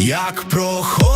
як проходить.